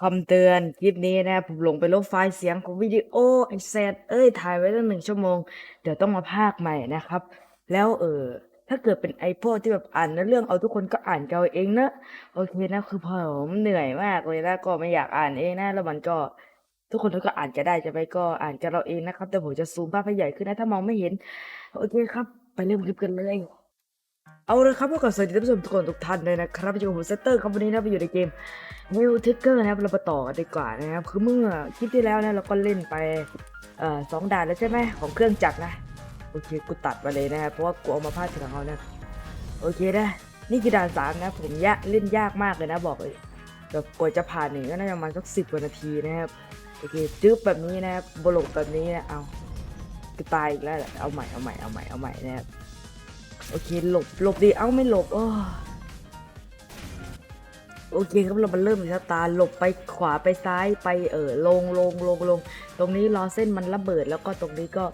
คำเตือนคลิปนี้นะผมลงไปลบไฟล์เสียงของวิดีโอไอแซดเอ้ยถ่ายไว้ตั้งหนึ่งชั่วโมง เดี๋ยวต้องมาพากใหม่นะครับ แล้วเออถ้าเกิดเป็นไอพวกที่แบบอ่านเนื้อเรื่องเอาทุกคนก็อ่านกันเอาเองนะโอเคนะคือผมเหนื่อยมากเลยนะก็ไม่อยากอ่านเองนะแล้วมันก็ ทุกคนก็อ่านกันได้จะไปก็อ่านกันเราเองนะครับ แต่ผมจะซูมภาพให้ใหญ่ขึ้นนะถ้ามองไม่เห็น โอเคครับ ไปเริ่มคลิปกันเลย เอาเลยครับพวกกับสวัสดีท่านผู้ชมทุกคนทุกท่านเลยนะครับอยู่กับผมเซตเตอร์ครับวันนี้นะไปอยู่ในเกมนิวทิกเกอร์นะครับเรามาต่อกันดีกว่านะครับคือเมื่อคลิปที่แล้วนี่ยเราก็เล่นไปเอ่อสองด่านแล้วใช่ไหมของเครื่องจักรนะโอเคกูตัดมาเลยนะครับเพราะว่ากูเอามาพาดถึงเขานะโอเคนะนี่คือด่านสามนะผมยะเล่นยากมากเลยนะบอกเลยแบบกว่าจะผ่านหนึ่งก็น่าจะประมาณสักสิบกว่านาทีนะครับโอเคจึ๊บแบบนี้นะครับบลกแบบนี้นะเอากูตายอีกแล้วเอาใหม่เอาใหม่เอาใหม่เอาใหม่นะครับ โอเคหลบหลบดีเอ้าไม่หลบโอ้โอเคครับเรามาเริ่มเลยครับตาหลบไปขวาไปซ้ายไปเออลงลงลงลง ตรงนี้รอเส้นมันระเบิด แล้วก็ตรงนี้ก็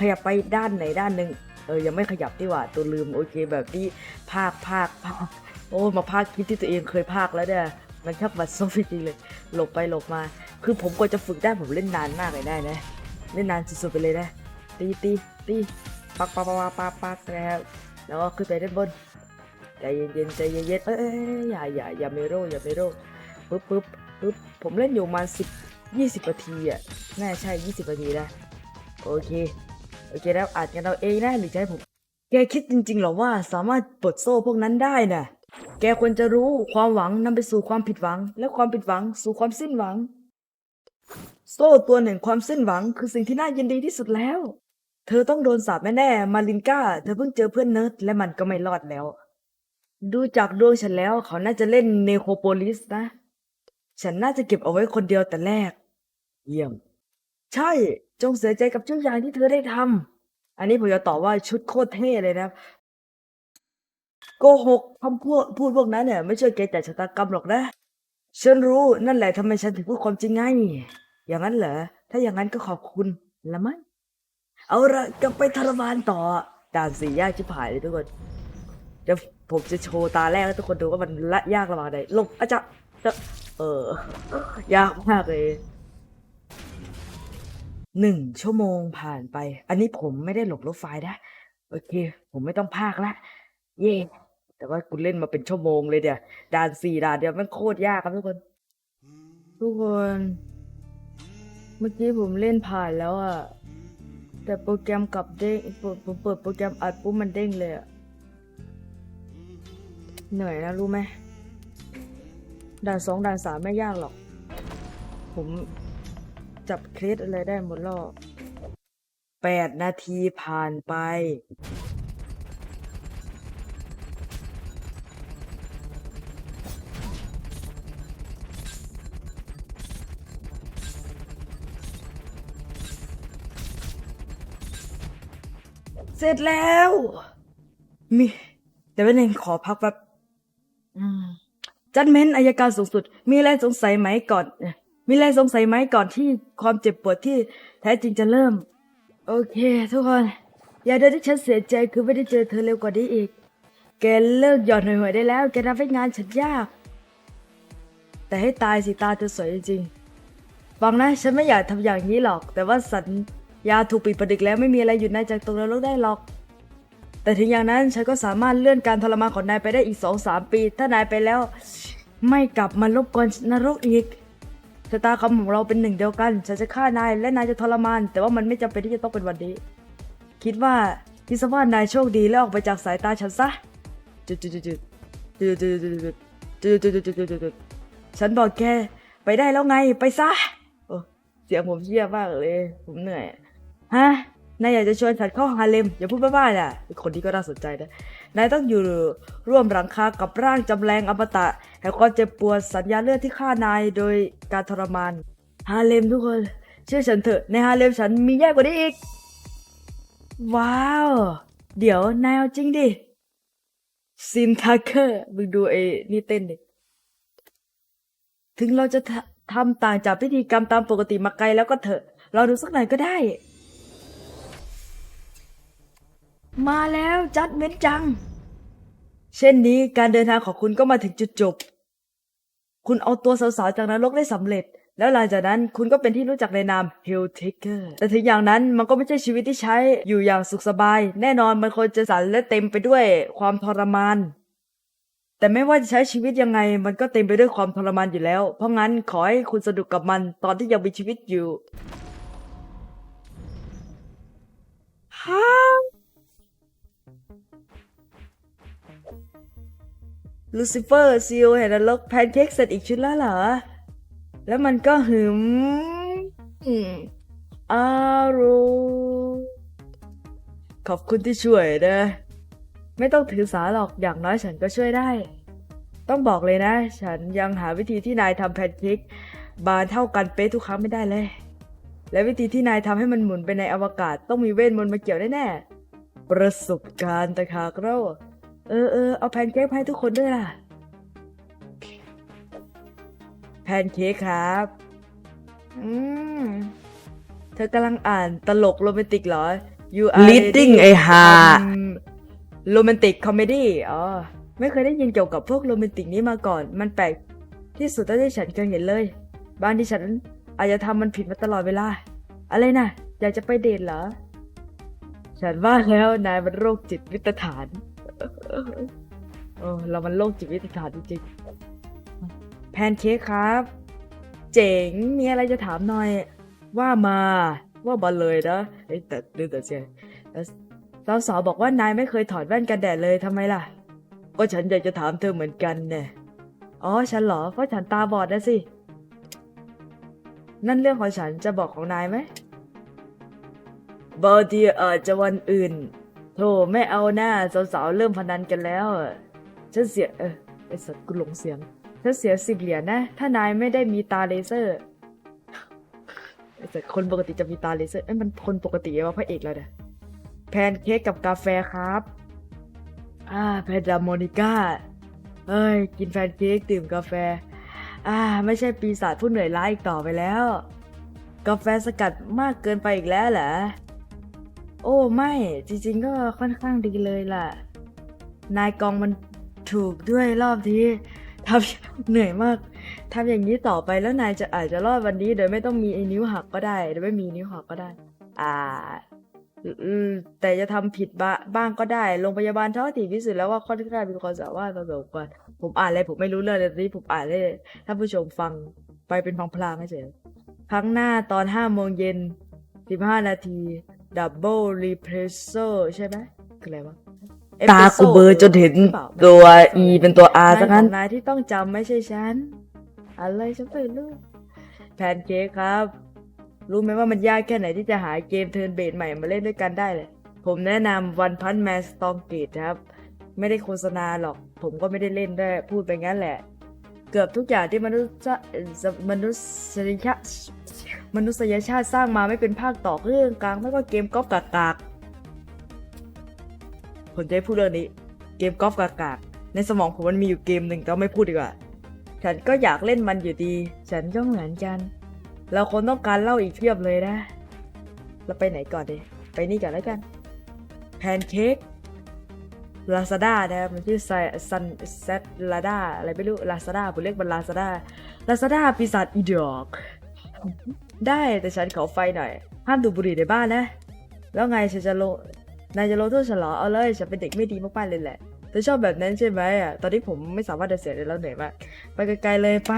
ขยับไปด้านไหนด้านหนึ่งเออยังไม่ขยับดีกว่าตัวลืมโอเคแบบนี้ภาคภาคภาคโอ้มาภาคคลิปที่ตัวเองเคยภาคแล้วเนี่ยมันชักบัดซบจริงเลย หลบไปหลบมา คือผมกว่าจะฝึกได้ผมเล่นนานมากเลยได้นะเล่นนานสุดๆไปเลยนะตีตีตีปักปักปักปักปักปักนะครับ แล้วก็ขึ้นไปด้านบนใจเย็นๆใจเย็นๆเอ้ยอย่าอย่าอย่าเมโรอย่าเมโรปึ๊บปึ๊บปึ๊บผมเล่นอยู่มาสิบยี่สิบนาทีอะน่าใช่ยี่สิบนาทีนะโอเคโอเคแล้วอาจกันเราเองนะหรือจะให้ผมแกคิดจริงๆหรอว่าสามารถปลดโซ่พวกนั้นได้น่ะแกควรจะรู้ความหวังนำไปสู่ความผิดหวัง และความผิดหวังสู่ความสิ้นหวัง โซ่ตัวหนึ่งความสิ้นหวังคือสิ่งที่น่ายินดีที่สุดแล้ว เธอต้องโดนสาปแน่ๆ มาลินก้า เธอเพิ่งเจอเพื่อนเนิร์ดและมันก็ไม่รอดแล้ว ดูจากดวงฉันแล้ว เขาน่าจะเล่นเนโครโปลิสนะ ฉันน่าจะเก็บเอาไว้คนเดียวแต่แรก เยี่ยม ใช่ จงเสียใจกับทุกอย่างที่เธอได้ทำ อันนี้ผมจะตอบว่าชุดโคตรเท่เลยนะโกหกคำพูดพูดพวกนั้นเนี่ยไม่ช่วยแกแต่ชะตากรรมหรอกนะ ฉันรู้นั่นแหละทำไมฉันถึงพูดความจริงไง อย่างนั้นเหรอ ถ้าอย่างนั้นก็ขอบคุณละมั้ง เอาละกลับไปทรมานต่อด่านสี่ยากชิบหายเลยทุกคนเดี๋ยวผมจะโชว์ตาแรกให้ทุกคนดูว่ามันละยากระหว่างใดลบอาจจะจะเออ ยากมากเลยหนึ่งชั่วโมงผ่านไป อันนี้ผมไม่ได้หลบรถไฟนะ โอเค ผมไม่ต้องพากละ เย่แต่ว่ากูเล่นมาเป็นชั่วโมงเลยเดี๋ยวด่านสี่ด่านเดียวมันโคตรยากครับทุกคน ทุกคน เมื่อกี้ผมเล่นผ่านแล้วอะ แต่โปรแกรมกลับเด้งผมเปิดโปรแกรมอัดปุ๊บมันเด้งเลยอะเหนื่อยนะรู้ไหมด่านสองด่านสามไม่ยากหรอก ผมจับเคล็ดอะไรได้หมดรอบแปดนาทีผ่านไป ร็จแล้ว มีเดี๋ยวแป๊บนึงขอพักแป๊บอืมจัดเม้นอายการสูงสุด มีอะไรสงสัยไหมก่อนเอ่อมีอะไรสงสัยไหมก่อนที่ความเจ็บปวดที่แท้จริงจะเริ่ม โอเค ทุกคน อย่าเดินที่ฉันเสียใจคือไม่ได้เจอเธอเร็วกว่านี้อีก แกเลิกหย่อนหน่อยๆได้แล้ว แกทำให้งานฉันยาก แต่ให้ตายสิตาเธอสวยจริงๆฟังนะ ฉันไม่อยากทำอย่างนี้หรอก แต่ว่าสัญ ญาถูกปิดประดิษฐ์แล้วไม่มีอะไรหยุดนายจากตรงนรกได้หรอก แต่ถึงอย่างนั้นฉันก็สามารถเลื่อนการทรมานของนายไปได้อีกสองสามปี ถ้านายไปแล้ว ไม่กลับมารบกวนนรกอีกชะตากรรมของเราเป็นหนึ่งเดียวกัน ฉันจะฆ่านายและนายจะทรมาน แต่ว่ามันไม่จำเป็นที่จะต้องเป็นวันนี้ คิดว่าคิดซะว่านายโชคดีแล้วออกไปจากสายตาฉันซะจุดจุดจุดจุดจุดจุดจุดจุดจุดจุดจุดจุดจุดจุดฉันบอกแกไปได้แล้วไงไปซะโอ้เสียงผมเชี่ยมากเลย ผมเหนื่อย ฮะนายอยากจะชวนฉันเข้าฮาเลมอย่าพูดบ้าๆน่ะคนนี้ก็น่าสนใจนะนายต้องอยู่ร่วมหลังคากับร่างจำแรงอมตะแห่งความเจ็บปวดสัญญาเลือดที่ฆ่านายโดยการทรมานฮาเลมทุกคนเชื่อฉันเถอะในฮาเลมฉันมีแย่กว่านี้อีก ว้าว เดี๋ยวนายเอาจริงดิซินทักเกอร์มึงดูไอ้นี่เต้นดิถึงเราจะทำต่างจากพิธีกรรมตามปกติมาไกลแล้วก็เถอะ เราดูสักหน่อยก็ได้ มาแล้วจัดเม้นจัง เช่นนี้การเดินทางของคุณก็มาถึงจุดจบ คุณเอาตัวสาวๆจากนรกได้สำเร็จ แล้วหลังจากนั้นคุณก็เป็นที่รู้จักในนาม Hell Taker แต่ถึงอย่างนั้นมันก็ไม่ใช่ชีวิตที่ใช้อยู่อย่างสุขสบาย แน่นอนมันควรจะสันและเต็มไปด้วยความทรมาน แต่ไม่ว่าจะใช้ชีวิตยังไง มันก็เต็มไปด้วยความทรมานอยู่แล้ว เพราะงั้นขอให้คุณสนุกกับมันตอนที่ยังมีชีวิตอยู่ฮ่ ลูซิเฟอร์ซีโอแห่งนรกแพนเค้กเสร็จอีกชุดแล้วเหรอ แล้วมันก็หึมอืมอารมณ์ขอบคุณที่ช่วยนะ ไม่ต้องถือสาหรอกอย่างน้อยฉันก็ช่วยได้ ต้องบอกเลยนะ ฉันยังหาวิธีที่นายทำแพนเค้กบานเท่ากันเป๊ะทุกครั้งไม่ได้เลย และวิธีที่นายทำให้มันหมุนไปในอวกาศ ต้องมีเวทมนต์มาเกี่ยวแน่ๆประสบการณ์ต่ขากเรา เออเออเอาแพนเค้กมาให้ทุกคนด้วยล่ะ แพนเค้กครับ อืม เธอกำลังอ่านตลกโรแมนติกเหรอ You are Leading ready ไอ้ห่าโรแมนติกคอมเมดี้อ๋อ ไม่เคยได้ยินเกี่ยวกับพวกโรแมนติกนี้มาก่อน มันแปลกที่สุดเท่าที่ฉันเคยเห็นเลย บ้านที่ฉันอาจจะทำมันผิดมาตลอดเวลา อะไรนะ อยากจะไปเดทเหรอ ฉันว่าแล้วนายมันโรคจิตวิตฐาน เออเรามันโรคจิตวิตฐาจริงๆแพนเค้กครับ เจ๋งมีอะไรจะถามหน่อย ว่ามาว่ามาเลยนะเอ้แต่ดูแต่เสียงสาวสาวบอกว่านายไม่เคยถอดแว่นกันแดดเลยทำไมล่ะ ก็ฉันอยากจะถามเธอเหมือนกันเนี่ยอ๋อฉันเหรอก็ฉันตาบอดนะสิ นั่นเรื่องของฉันจะบอกของนายไหมบางทีอาจจะวันอื่น โธ่ไม่เอาหน้าสาวๆเริ่มพนันกันแล้วฉันเสียเออไอสัตว์กูหลงเสียงฉันเสียสิบเหรียญนะ ถ้านายไม่ได้มีตาเลเซอร์ไอสัตว์คนปกติจะมีตาเลเซอร์เอ้ยมันคนปกติว่าพระเอกแล้วเนี่ยแพนเค้กกับกาแฟครับอ่าแพนดาโมนิก้าเอ้ย กินแพนเค้กดื่มกาแฟ อ่า ไม่ใช่ปีศาจผู้เหนื่อยล้าอีกต่อไปแล้ว กาแฟสกัดมากเกินไปอีกแล้วเหรอ โอ้ไม่จริงๆ ก็ค่อนข้างดีเลยล่ะ นายกองมันถูกด้วยรอบที่ทำเหนื่อยมากทำอย่างนี้ต่อไปแล้วนายจะอาจจะรอดวันนี้ โดยไม่ต้องมีไอ้นิ้วหักก็ได้โดยไม่มีนิ้วหักก็ได้ อ่าแต่จะทำผิดบ้าบ้างก็ได้โรงพยาบาลท้องถิ่นพิสูจน์แล้วว่าข้อที่ข้ามีความสามารถประสบการผมอ่านเลยผมไม่รู้เรื่องเลยตอนนี้ผมอ่านเลยท่านผู้ชมฟังไปเป็นพังพลางเฉยครั้งหน้าตอนห้าโมงเย็นสิบห้านาที ดับเบิลรีเพรสโซใช่ไหมคืออะไรวะตากูเบลอจนเห็นปล่าตัว E เป็นตัว R ซะงั้นนายของนายที่ต้องจำไม่ใช่ฉัน อะไรฉันไม่รู้แพนเค้กครับ รู้ไหมว่ามันยากแค่ไหนที่จะหาเกมเทิร์นเบสใหม่มาเล่นด้วยกันได้เลย ผมแนะนำวันพันแมสตองเกตครับ ไม่ได้โฆษณาหรอก ผมก็ไม่ได้เล่นด้วย พูดไปงั้นแหละ เกือบทุกอย่างที่มนุษย์จะมนุษยชาติ มนุษยชาติสร้างมาไม่เป็นภาคต่อเรื่องกลางไม่ก็เกมกอล์ฟกากๆผมจะให้พูดเรื่องนี้ เกมกอล์ฟกากากๆในสมองผมมันมีอยู่เกมหนึ่งแต่ไม่พูดดีกว่า ฉันก็อยากเล่นมันอยู่ดี ฉันก็เหมือนกันเราคนต้องการเล่าอีกเพียบเลยนะ เราไปไหนก่อนดี ไปนี่ก่อนแล้วกัน แพนเค้กลาซาด้านะครับมันชื่อซันเซตลาด้าอะไรไม่รู้ลาซาด้าผมเรียกมันลาซาด้าลาซาด้าปีศาจอีดอก ได้แต่ฉันขอไฟหน่อย ห้ามดูบุหรี่ในบ้านนะ แล้วไงฉันจะลงนายจะลงโทษฉันเหรอเอาเลยฉันเป็นเด็กไม่ดีมากๆเลยแหละเธอชอบแบบนั้นใช่ไหมอะตอนนี้ผมไม่สามารถเดินเสียได้แล้วเหนื่อยมากไปไกลๆเลยไป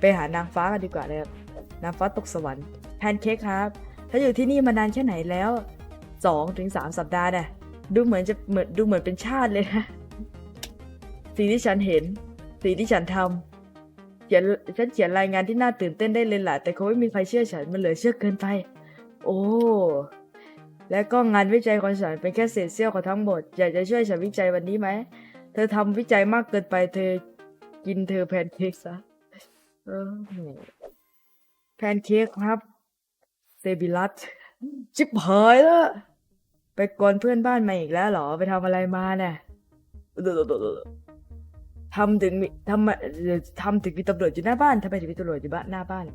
ไปหานางฟ้ากันดีกว่าเลยครับนางฟ้าตกสวรรค์แพนเค้กครับถ้าอยู่ที่นี่มานานแค่ไหนแล้วสองถึงสามสัปดาห์นี่ยดูเหมือนจะเหมือนดูเหมือนเป็นชาติเลยนะสิ่งที่ฉันเห็นสิ่งที่ฉันทำ เขียนฉันเขียนรายงานที่น่าตื่นเต้นได้เลยแหละแต่คงไม่มีใครเชื่อฉันมันเหลือเชื่อเกินไป โอ้และก็งานวิจัยของฉันเป็นแค่เศษเสี้ยวของทั้งหมด อยากจะช่วยฉันวิจัยวันนี้ไหม เธอทำวิจัยมากเกินไป เธอกินเธอแพนเค้กซะแพนเค้กครับเซบิลัสจิบหายแล้ว ไปกวนเพื่อนบ้านมาอีกแล้วเหรอ ไปทำอะไรมาเนี่ย ทำถึงมีทำมาทำถึงมีตำรวจอยู่หน้าบ้านทำไมถึงมีตำรวจอยู่บ้านหน้าบ้าน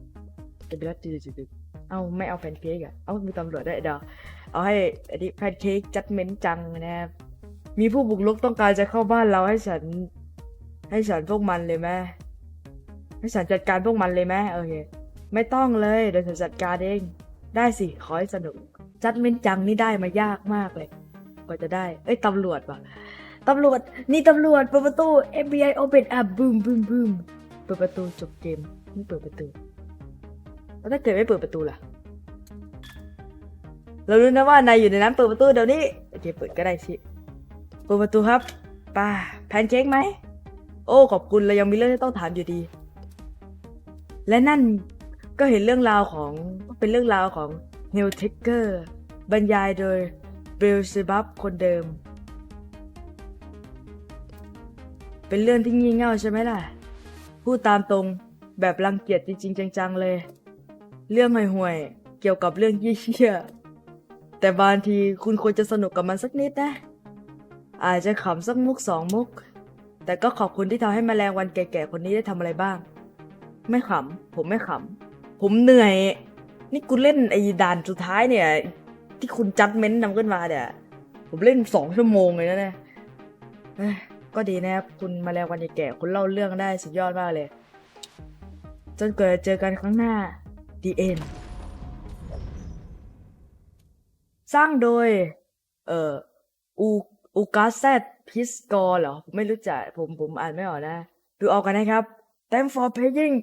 เซบิลัสจืดๆเอาไม่เอาแพนเค้กอะเอามีตำรวจได้เดี๋ยวเอาให้อันนี้แพนเค้กจัดเม้นจังนะครับมีผู้บุกรุกต้องการจะเข้าบ้านเราให้ฉัน ให้ฉันพวกมันเลยไหมให้ฉันจัดการพวกมันเลยไหมโอเคไม่ต้องเลยเดี๋ยวฉันจัดการเองได้สิขอให้สนุก จัดเม้นจังนี่ได้มายากมากเลยกว่าจะได้ เอ้ยตำรวจว่ะ ตำรวจ นี่ตำรวจเปิดประตู FBI open up boom boom boom เปิดประตูจบเกมนี่เปิดประตูแล้วถ้าเกิดไม่เปิดประตูล่ะ เรารู้นะว่านายอยู่ในนั้นเปิดประตูเดี๋ยวนี้โอเคเปิดก็ได้สิเปิดประตูครับป้าแพนเค้กไหมโอ้ขอบคุณเรายังมีเรื่องที่ต้องถามอยู่ดี และนั่นก็เห็นเรื่องราวของเป็นเรื่องราวของเฮลเทเกอร์บรรยายโดยเบลซบับคนเดิม เป็นเรื่องที่งี่เง่าใช่ไหมล่ะ พูดตามตรงแบบรังเกียจจริง ๆ จัง ๆ เลย เรื่องห่วยๆเกี่ยวกับเรื่องเยี่ยๆแต่บางทีคุณควรจะสนุกกับมันสักนิดนะ อาจจะขำสักมุกสองมุก แต่ก็ขอบคุณที่ทำให้มแมลงวันแก่ๆคนนี้ได้ทำอะไรบ้าง ไม่ขำผมไม่ขำผมเหนื่อย นี่กูเล่นไอ้ด่านสุดท้ายเนี่ย ที่คุณจัดเม้นต์นำขึ้นมาเนี่ย ผมเล่นสองชั่วโมงเลยนะเนี่ย ก็ดีนะครับ คุณมาแลงวันแก่ๆคุณเล่าเรื่องได้สุดยอดมากเลย จนเกิดเจอกันครั้งหน้า The End สร้างโดย เอ่ออูอูกาเซตพิสกอร์เหรอผมไม่รู้จักผมผมอ่านไม่ออกนะ ดูออกกันนะครับ Thank for playing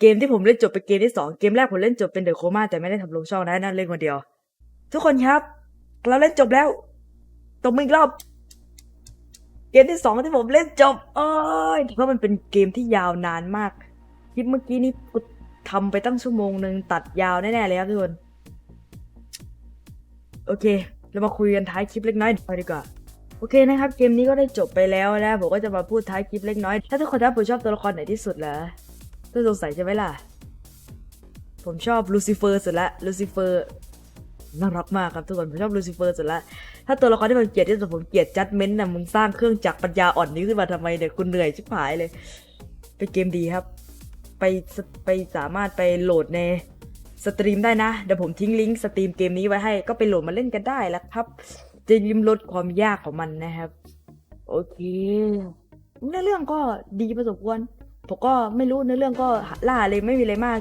เกมที่ผมเล่นจบเป็นเกมที่สองเกมแรกผมเล่นจบเป็นเดอะโคม่าแต่ไม่ได้ทำลงช่องนะนั่นเล่นคนเดียว ทุกคนครับ เราเล่นจบแล้วตบมืออีกรอบ เกมที่สองที่ผมเล่นจบโอ้ยเพราะมันเป็นเกมที่ยาวนานมากคลิปเมื่อกี้นี่กูทำไปตั้งชั่วโมงหนึ่งตัดยาวแน่ๆเลยครับทุกคนโอเค เรามาคุยกันท้ายคลิปเล็กน้อยดีกว่าโอเคนะครับเกมนี้ก็ได้จบไปแล้วนะผมก็จะมาพูดท้ายคลิปเล็กน้อย ถ้าทุกคนท่านผมชอบตัวละครไหนที่สุดเหรอต้องสงสัยใช่ไหมล่ะ ผมชอบลูซิเฟอร์สุดละลูซิเฟอร์ น่ารักมากครับทุกคนผมชอบลูซิเฟอร์สุดละถ้าตัวละครที่ผมเกลียดที่สุดผมเกลียดจัดเม้นต์นะมึงสร้างเครื่องจักรปัญญาอ่อนนี้ขึ้นมาทำไมเนี่ยคุณเหนื่อยชิบหายเลย เป็นเกมดีครับ ไปไปสามารถไปโหลดในสตรีมได้นะเดี๋ยวผมทิ้งลิงก์สตรีมเกมนี้ไว้ให้ก็ไปโหลดมาเล่นกันได้แล้วครับ จะยิ้มลดความยากของมันนะครับ โอเคเนื้อเรื่องก็ดีพอสมควรผมก็ไม่รู้เนื้อเรื่องก็ล่าเลยไม่มีอะไรมาก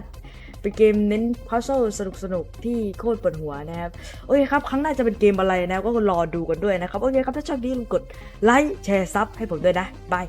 เป็นเกมเน้นพัซเซิลสนุกๆที่โคตรปวดหัวนะครับ โอเคครับ ครั้งหน้าจะเป็นเกมอะไรนะก็รอดูกันด้วยนะครับ โอเคครับ ถ้าชอบดีลืมกดไลค์แชร์ซับให้ผมด้วยนะบาย